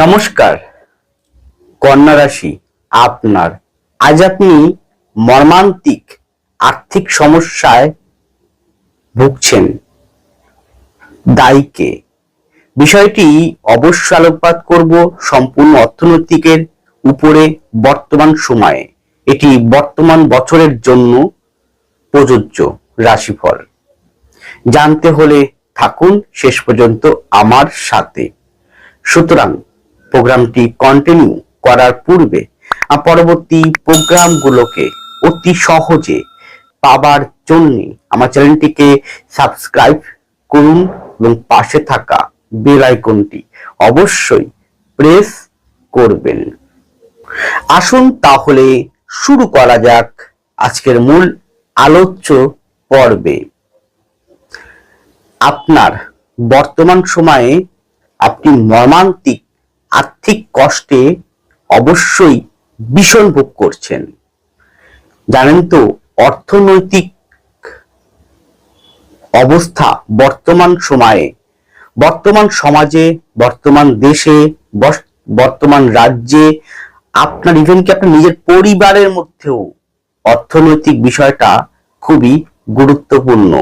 নমস্কার, কন্যা রাশি, আপনার। আজ আপনি মর্মান্তিক আর্থিক সমস্যায় ভুগছেন। দায়ীকে বিষয়টি অবশ্য আলোকপাত করব সম্পূর্ণ অর্থনৈতিকের উপরে বর্তমান সময়ে। এটি বর্তমান বছরের জন্য প্রযোজ্য রাশিফল। জানতে হলে থাকুন শেষ পর্যন্ত আমার সাথে। সুতরাং প্রোগ্রামটি কন্টিনিউ করার পূর্বে পরবর্তী প্রোগ্রামগুলোকে অতি সহজে পাবার জন্য আমার চ্যানেলটিকে সাবস্ক্রাইব করুন এবং পাশে থাকা বেল আইকনটি অবশ্যই প্রেস করবেন। আসুন তাহলে শুরু করা যাক আজকের মূল আলোচ্য পর্বে। আপনার বর্তমান সময়ে আপনি মর্মান্তিক আর্থিক কষ্টে অবশ্যই ভীষণ ভোগ করছেন। জানেন তো, অর্থনৈতিক অবস্থা বর্তমান সময়ে, বর্তমান সমাজে, বর্তমান দেশে বর্তমান রাজ্যে, আপনার ইভেন আপনার নিজের পরিবারের মধ্যেও অর্থনৈতিক বিষয়টা খুবই গুরুত্বপূর্ণ।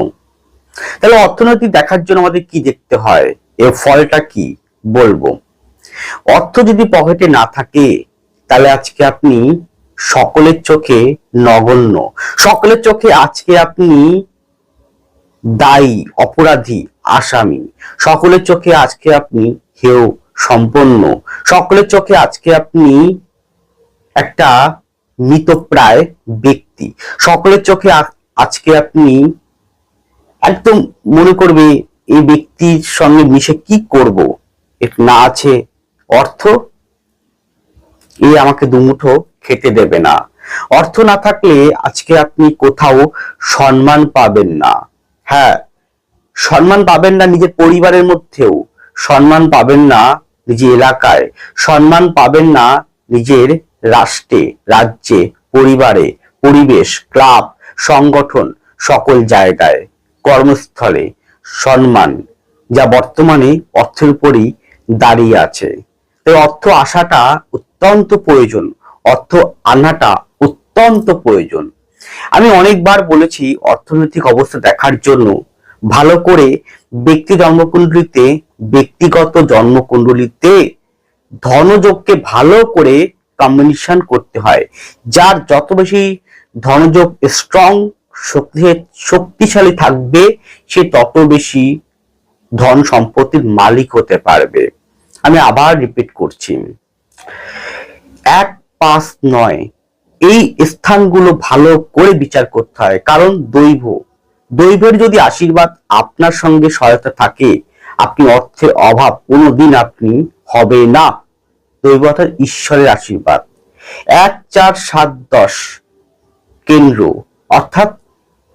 তাহলে অর্থনৈতিক দেখার জন্য আমাদের কি দেখতে হয়? এর ফলটা কি বলব? অর্থ যদি পকেটে না থাকে, তাহলে আজকে আপনি সকলের চোখে নগণ্য। সকলের চোখে আজকে আপনি দায়ী, অপরাধী, আসামি। সকলের চোখে আজকে আপনি হেয় সম্পন্ন। সকলের চোখে আজকে আপনি একটা মৃতপ্রায় ব্যক্তি। সকলের চোখে আজকে আপনি একদম মনে করবে, এই ব্যক্তির সঙ্গে মিশে কি করব? না আছে অর্থ এ আমাকে দুমুঠো খেতে দেবে না। অর্থ না থাকলে আজকে আপনি কোথাও সম্মান পাবেন না। হ্যাঁ সম্মান পাবেন না নিজের পরিবারের মধ্যেও। সম্মান পাবেন না নিজের এলাকায়। সম্মান পাবেন না নিজের রাষ্ট্রে, রাজ্যে, পরিবারে, পরিবেশ, ক্লাব, সংগঠন, সকল জায়গায়। কর্মস্থলে সম্মান, যা বর্তমানে অর্থের উপরই দাঁড়িয়ে আছে। তাই অর্থ আসাটা অত্যন্ত প্রয়োজন। অর্থ আনাটা অত্যন্ত প্রয়োজন। আমি অনেকবার বলেছি অর্থনৈতিক অবস্থা দেখার জন্য ভালো করে ব্যক্তি জন্মকুণ্ডলিতে, ব্যক্তিগত জন্মকুণ্ডলিতে ধনযোগকে ভালো করে কম্বিনেশন করতে হয়। যার যত বেশি ধনযোগ স্ট্রং শক্তি, শক্তিশালী থাকবে, সে তত বেশি ধন সম্পত্তির মালিক হতে পারবে। আমি আবার রিপিট করছি। এক, পাঁচ, নয়, এই স্থানগুলো ভালো করে বিচার করতে হয়। কারণ দৈব। দৈবের যদি আশীর্বাদ আপনার সঙ্গে সহায়তা থাকে, আপনি অর্থের অভাব কোনোদিন আপনি হবে না। দৈব অর্থাৎ ঈশ্বরের আশীর্বাদ। এক, চার, সাত, দশ, কেন্দ্র। অর্থাৎ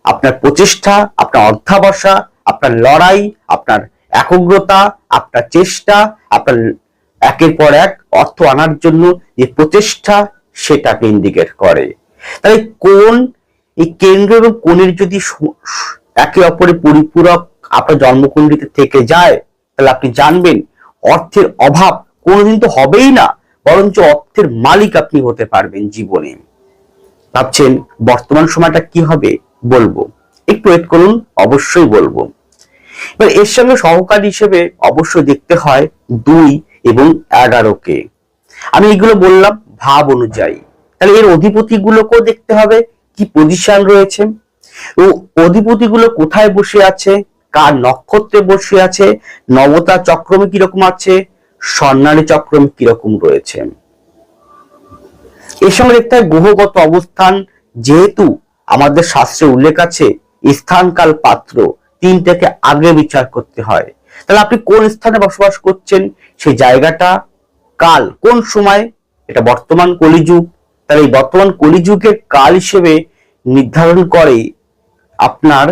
আপনার প্রচেষ্টা, আপনার অর্থাবসা আপনার লড়াই, আপনার একগ্রতা, আপনার চেষ্টা, আপনার একের পর এক অর্থ আনার জন্য যে প্রচেষ্টা সেটাকে ইন্ডিকেট করে। তাহলে কোন, এই কেন্দ্র এবং কোণের যদি একে অপরের পরিপূরক আপনার জন্মকুণ্ডলিতে থেকে যায়, তাহলে আপনি জানবেন অর্থের অভাব কোনোদিন তো হবেই না, বরঞ্চ অর্থের মালিক আপনি হতে পারবেন জীবনে। ভাবছেন বর্তমান সময়টা কি হবে? বলব। একটু ওয়েট করুন, অবশ্যই বলব। এবার এর সঙ্গে সহকারী হিসেবে অবশ্যই দেখতে হয় দুই এবং এগারোকে আমি এগুলো বললাম ভাব অনুযায়ী। তাহলে এর অধিপতি গুলোকেও দেখতে হবে, কি পজিশন রয়েছে, ও অধিপতি গুলো কোথায় বসে আছে, কার নক্ষত্রে বসে আছে, নবতা চক্রমে কীরকম আছে, স্বর্ণালী চক্রমে কীরকম রয়েছে। এর সঙ্গে দেখতে হয় গ্রহগত অবস্থান যেহেতু আমাদের শাস্ত্রে উল্লেখ আছে, স্থানকাল পাত্র তিনটাকে আগে বিচার করতে হয়। তাহলে আপনি কোন স্থানে বসবাস করছেন? সেই জায়গাটা কাল, কোন সময়? এটা বর্তমান কলিযুগ। তাহলে এই বর্তমান কলিযুগের কাল হিসেবে নির্ধারণ করে আপনার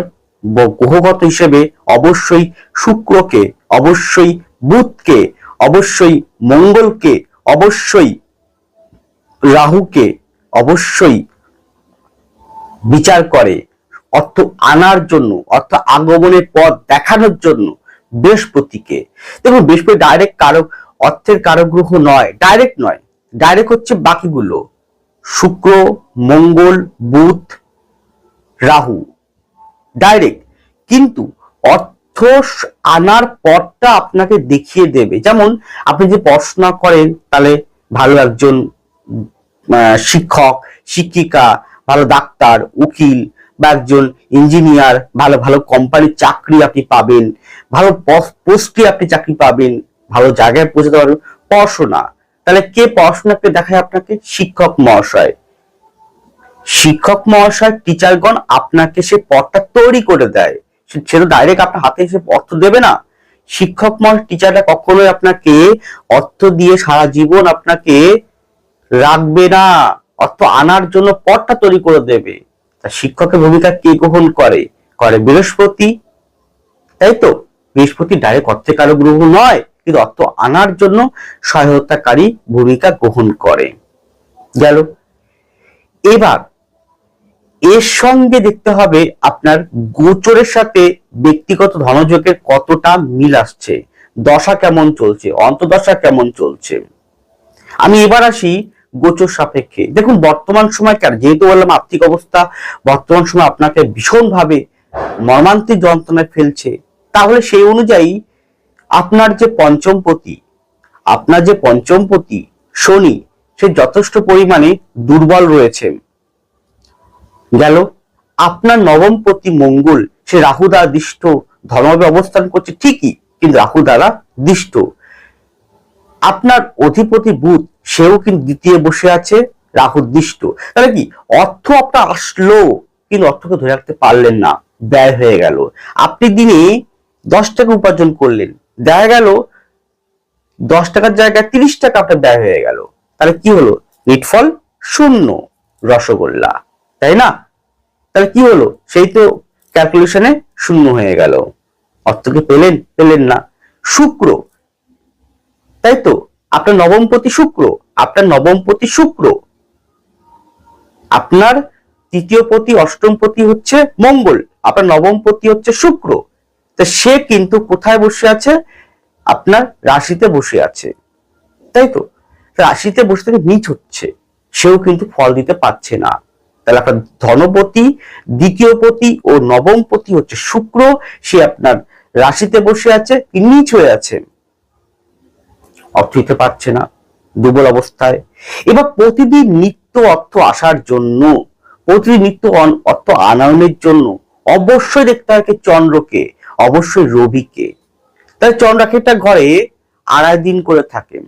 গ্রহগত হিসেবে অবশ্যই শুক্রকে, অবশ্যই বুধকে, অবশ্যই মঙ্গলকে, অবশ্যই রাহুকে, অবশ্যই বিচার করে। অর্থ আনার জন্য, অর্থ আগমনের পথ দেখানোর জন্য বৃহস্পতিকে। দেখুন, বৃহস্পতি ডাইরেক্ট কারও অর্থের কারক গ্রহ নয় ডাইরেক্ট নয়। ডাইরেক্ট হচ্ছে বাকিগুলো। শুক্র, মঙ্গল, বুধ, রাহু। ডাইরেক্ট কিন্তু অর্থ আনার পথটা আপনাকে দেখিয়ে দেবে। যেমন, আপনি যে পড়াশোনা করেন, তাহলে ভালো একজন শিক্ষক, শিক্ষিকা, ভালো ডাক্তার, উকিল বা একজন ইঞ্জিনিয়ার ভালো ভালো কোম্পানির চাকরি আপনি পাবেন, ভালো পোস্টে আপনি চাকরি পাবেন, ভালো জায়গায় পৌঁছাতে পারবেন, পড়াশোনা। তাহলে কে পড়াশোনাকে দেখায় আপনাকে? শিক্ষক মহাশয়। শিক্ষক মহাশয় টিচারগণ আপনাকে সে পথটা তৈরি করে দেয়। সে ডাইরেক্ট আপনার হাতে এসে অর্থ দেবে না। শিক্ষক মহাশয় টিচাররা কখনোই আপনাকে অর্থ দিয়ে সারা জীবন আপনাকে রাখবে না। অর্থ আনার জন্য পথটা তৈরি করে দেবে। তা শিক্ষকের ভূমিকা কে গ্রহণ করে? করে বৃহস্পতি। তাই তো? বৃহস্পতি ডাইরেক্ট অর্থের কারও গ্রহ নয়, কিন্তু অর্থ আনার জন্য সহায়তাকারী ভূমিকা গ্রহণ করে। গেল। এবার, এর সঙ্গে দেখতে হবে আপনার গোচরের সাথে ব্যক্তিগত ধনযোগের কতটা মিল আসছে। দশা কেমন চলছে? অন্তদশা কেমন চলছে? আমি এবার আসি গোচর সাপেক্ষে। দেখুন, বর্তমান সময় কেন? যেহেতু বললাম আর্থিক অবস্থা, বর্তমান সময় আপনাকে ভীষণভাবে মর্মান্তিক যন্ত্রণায় ফেলছে। তাহলে সেই অনুযায়ী আপনার যে পঞ্চমপতি, আপনার যে পঞ্চমপতি শনি, সে যথেষ্ট পরিমাণে দুর্বল রয়েছে। গেল, আপনার নবমপতি মঙ্গল, সে রাহু দ্বারা দিষ্ট, ধর্মভাবে অবস্থান করছে ঠিকই, কিন্তু রাহু দ্বারা দিষ্ট। আপনার অধিপতি বুধ সেও কিন্তু দ্বিতীয় বসে আছে রাহু দিষ্ট। তাহলে কি? অর্থ আপনার আসলো, কিন্তু অর্থকে ধরে রাখতে পারলেন না, ব্যয় হয়ে গেল। আপনি দিনে দশ টাকা উপার্জন করলেন, দেখা গেল দশ টাকার জায়গায় তিরিশ টাকা আপনার ব্যয় হয়ে গেল। তাহলে কি হলো? নিটফল শূন্য, রসগোল্লা, তাই না? তাহলে কি হলো? সেই তো ক্যালকুলেশনে শূন্য হয়ে গেল। অর্থকে পেলেন পেলেন না। শুক্র, তাই তো? আপনার নবমপতি শুক্র আপনার নবমপতি শুক্র। আপনার তৃতীয় পতি অষ্টম পতি হচ্ছে মঙ্গল, আপনার নবম পতি হচ্ছে শুক্র। তা সে কিন্তু কোথায় বসে আছে? আপনার রাশিতে বসে আছে। তাই তো? রাশিতে বসে থেকে নিচ হচ্ছে। সেও কিন্তু ফল দিতে পারছে না। তাহলে আপনার ধনপতি, দ্বিতীয় পতি ও নবম পতি হচ্ছে শুক্র। সে আপনার রাশিতে বসে আছে, নিচ হয়ে আছে। অর্থ দিতে পারছে না। দুর্বল অবস্থায়। এবার প্রতিদিন নিত্য অর্থ আসার জন্য, প্রতিদিন নিত্য অর্থ আনয়নের জন্য অবশ্যই দেখতে হবে চন্দ্রকে, অবশ্যই রবিকে। তাই চন্দ্রাক্ষেটা ঘরে আড়াই দিন করে থাকেন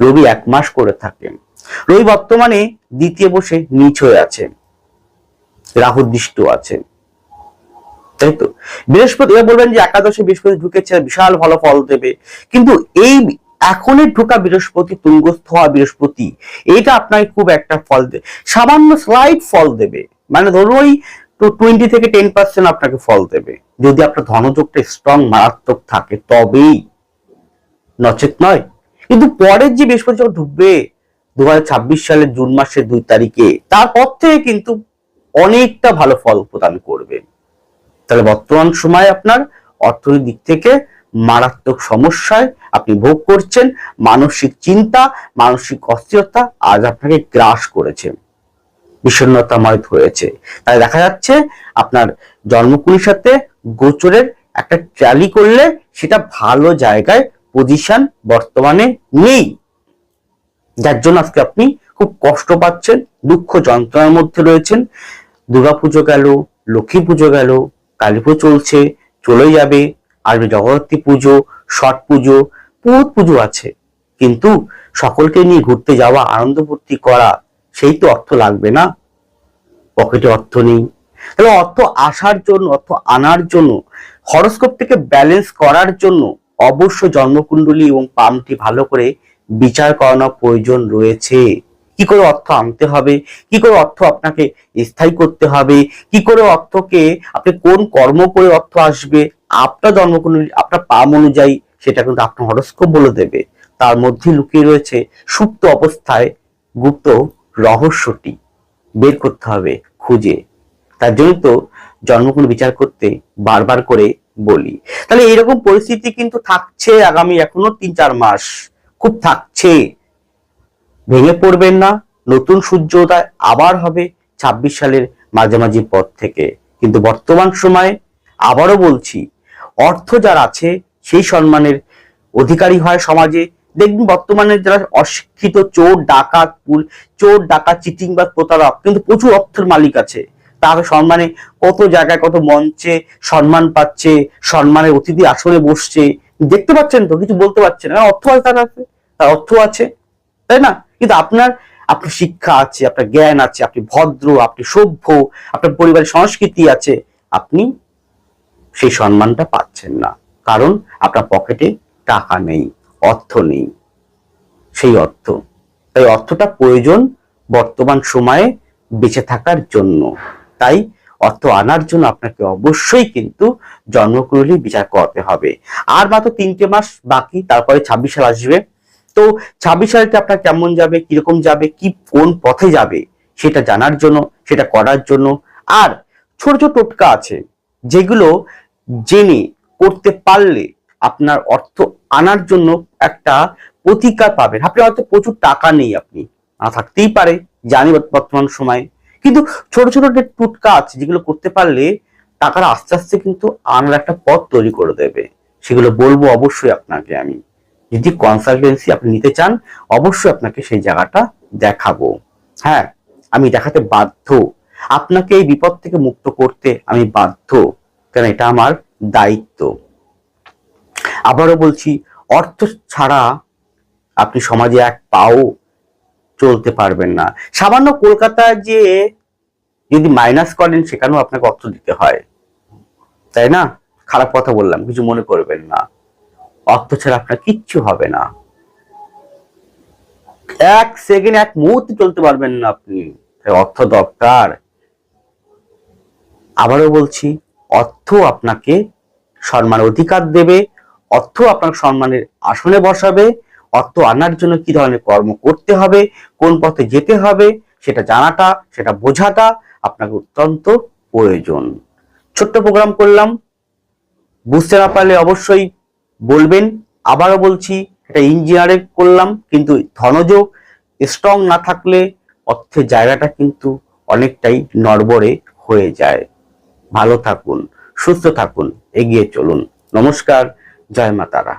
রবি এক মাস করে থাকেন রবি বর্তমানে দ্বিতীয় বসে নিচ হয়ে আছে, রাহু দৃষ্ট আছে। তাই তো? বৃহস্পতি এবার বলবেন যে একাদশে বৃহস্পতি ঢুকেছে, বিশাল ভালো ফল দেবে। কিন্তু এই এখনই ঢোকা বৃহস্পতি, তুঙ্গস্থ হওয়া বৃহস্পতি। এটা আপনাকে খুব একটা ফল দেবে সামান্য স্লাইড ফল দেবে। মানে ধরুন ওই তো টোয়েন্টি থেকে টেন পার্সেন্ট আপনাকে ফল দেবে। যদি আপনার ধনযোগটা স্ট্রং মারাত্মক থাকে, তবেই। নচেত নয়। কিন্তু পরের যে বৃহস্পতি যখন ঢুকবে দু হাজার ছাব্বিশ সালের জুন মাসের দুই তারিখে, তারপর থেকে কিন্তু অনেকটা ভালো ফল প্রদান করবে। তাহলে বর্তমান সময় আপনার অর্থনৈতিক দিক থেকে মারাত্মক সমস্যায় আপনি ভোগ করছেন, মানসিক চিন্তা, মানসিক অস্থিরতা আজ আপনাকে গ্রাস করেছে বিষণ্ণতাময় হয়েছে তাই দেখা যাচ্ছে আপনার জন্মকুলির সাথে গোচরের একটা ট্যালি করলে সেটা ভালো জায়গায় পজিশন বর্তমানে নেই। যার জন্য আজকে আপনি খুব কষ্ট পাচ্ছেন, দুঃখ যন্ত্রণার মধ্যে রয়েছেন। দুর্গাপুজো গেল লক্ষ্মী পুজো গেল কালী পুজো চলছে চলে যাবে। আসবে জগদ্ধাত্রী পুজো ছট পুজো, বহুত পুজো আছে। কিন্তু সকলকে নিয়ে ঘুরতে যাওয়া, আনন্দ ফুর্তি করা, সেই তো অর্থ লাগবে না। পকেটে অর্থ নেই। তাহলে অর্থ আসার জন্য, অর্থ আনার জন্য হরস্কোপটিকে ব্যালেন্স করার জন্য অবশ্য জন্মকুণ্ডলী এবং পামটি ভালো করে বিচার করানো প্রয়োজন রয়েছে। কি করে অর্থ আনতে হবে? কি করে অর্থ আপনাকে স্থায়ী করতে হবে? কি করে অর্থকে আপনি কোন কর্ম করে অর্থ আসবে? আপনার জন্মকুণ্ডলী আপনার পাম অনুযায়ী সেটা কিন্তু আপনার হরস্কোপ বলে দেবে। তার মধ্যে লুকিয়ে রয়েছে সুপ্ত অবস্থায় গুপ্ত রহস্যটি বের করতে হবে খুঁজে। তার জন্য তো জন্মকুণ্ড বিচার করতে বারবার করে বলি। তাহলে এরকম পরিস্থিতি কিন্তু থাকছে আগামী এখনও তিন চার মাস। খুব থাকছে। ভেঙে পড়বেন না, নতুন সূর্যোদয় আবার হবে ছাব্বিশ সালের মাঝামাঝি পর থেকে। কিন্তু বর্তমান সময়ে আবারও বলছি, অর্থ যার আছে সেই সম্মানের অধিকারী হয় সমাজে। দেখবেন বর্তমানে যারা অশিক্ষিত, চোর, ডাকাত, পুল, চোর, ডাকাত, চিটিং বা প্রতারক, কিন্তু প্রচুর অর্থের মালিক আছে। তার সম্মানে কত জায়গায়, কত মঞ্চে সম্মান পাচ্ছে, সম্মানের অতিথি আসরে বসছে। দেখতে পাচ্ছেন তো, কিছু বলতে পারছেন না। অর্থ আছে তার কাছে তার অর্থ আছে, তাই না? কিন্তু আপনার আপনার শিক্ষা আছে, আপনার জ্ঞান আছে, আপনি ভদ্র, আপনি সভ্য, আপনার পরিবারের সংস্কৃতি আছে, আপনি সেই সম্মানটা পাচ্ছেন না। কারণ আপনার পকেটে টাকা নেই, অর্থ নেই। সেই অর্থ। তাই অর্থটা প্রয়োজন বর্তমান সময়ে বেঁচে থাকার জন্য। তাই অর্থ আনার জন্য আপনাকে অবশ্যই কিন্তু জন্মকুণ্ডলী বিচার করতে হবে। আর মাত্র তিনটে মাস বাকি, তারপরে ছাব্বিশ সাল আসবে। তো ছাব্বিশ সালটা আপনার কেমন যাবে, কীরকম যাবে, কি কোন পথে যাবে, সেটা জানার জন্য, সেটা করার জন্য। আর ছোট ছোট টোটকা আছে, যেগুলো জেনে করতে পারলে আপনার অর্থ আনার জন্য একটা প্রতিকার পাবেন। আপনি হয়তো প্রচুর টাকা নেই আপনি, না থাকতেই পারে, জানি বর্তমান সময়ে। কিন্তু ছোট ছোট যে টুটকা আছে, যেগুলো করতে পারলে টাকাটা আস্তে আস্তে কিন্তু আনার একটা পথ তৈরি করে দেবে। সেগুলো বলব অবশ্যই আপনাকে আমি। যদি কনসালটেন্সি আপনি নিতে চান, অবশ্যই আপনাকে সেই জায়গাটা দেখাবো। হ্যাঁ আমি দেখাতে বাধ্য। আপনাকে এই বিপদ থেকে মুক্ত করতে আমি বাধ্য, কারণ এটা আমার দায়িত্ব। আবারও বলছি, অর্থ ছাড়া আপনি সমাজে এক পাও চলতে পারবেন না। সামান্য কলকাতায় যে যদি মাইনাস করেন, সেখানেও আপনাকে অর্থ দিতে হয়। তাই না? খারাপ কথা বললাম, কিছু মনে করবেন না। অর্থ ছাড়া আপনার কিচ্ছু হবে না। এক সেকেন্ড এক মুহূর্তে চলতে পারবেন না আপনি। অর্থ দরকার। আবারও বলছি, অর্থ আপনাকে সম্মান অধিকার দেবে, অর্থ আপনার সম্মানের আসনে বসাবে, অর্থ আনার জন্য কি ধরনের কর্ম করতে হবে, কোন পথে যেতে হবে, সেটা জানাটা, সেটা বোঝাটা আপনাকে অত্যন্ত প্রয়োজন। ছোট্ট প্রোগ্রাম করলাম। বুঝতে না পারলে অবশ্যই বলবেন, আবারও বলছি, এটা ইঞ্জিনিয়ারে করলাম, কিন্তু ধনযোগ স্ট্রং না থাকলে অর্থের জায়গাটা কিন্তু অনেকটাই নড়বড়ে হয়ে যায়। ভালো থাকুন, সুস্থ থাকুন, এগিয়ে চলুন। নমস্কার, জয় মা তারা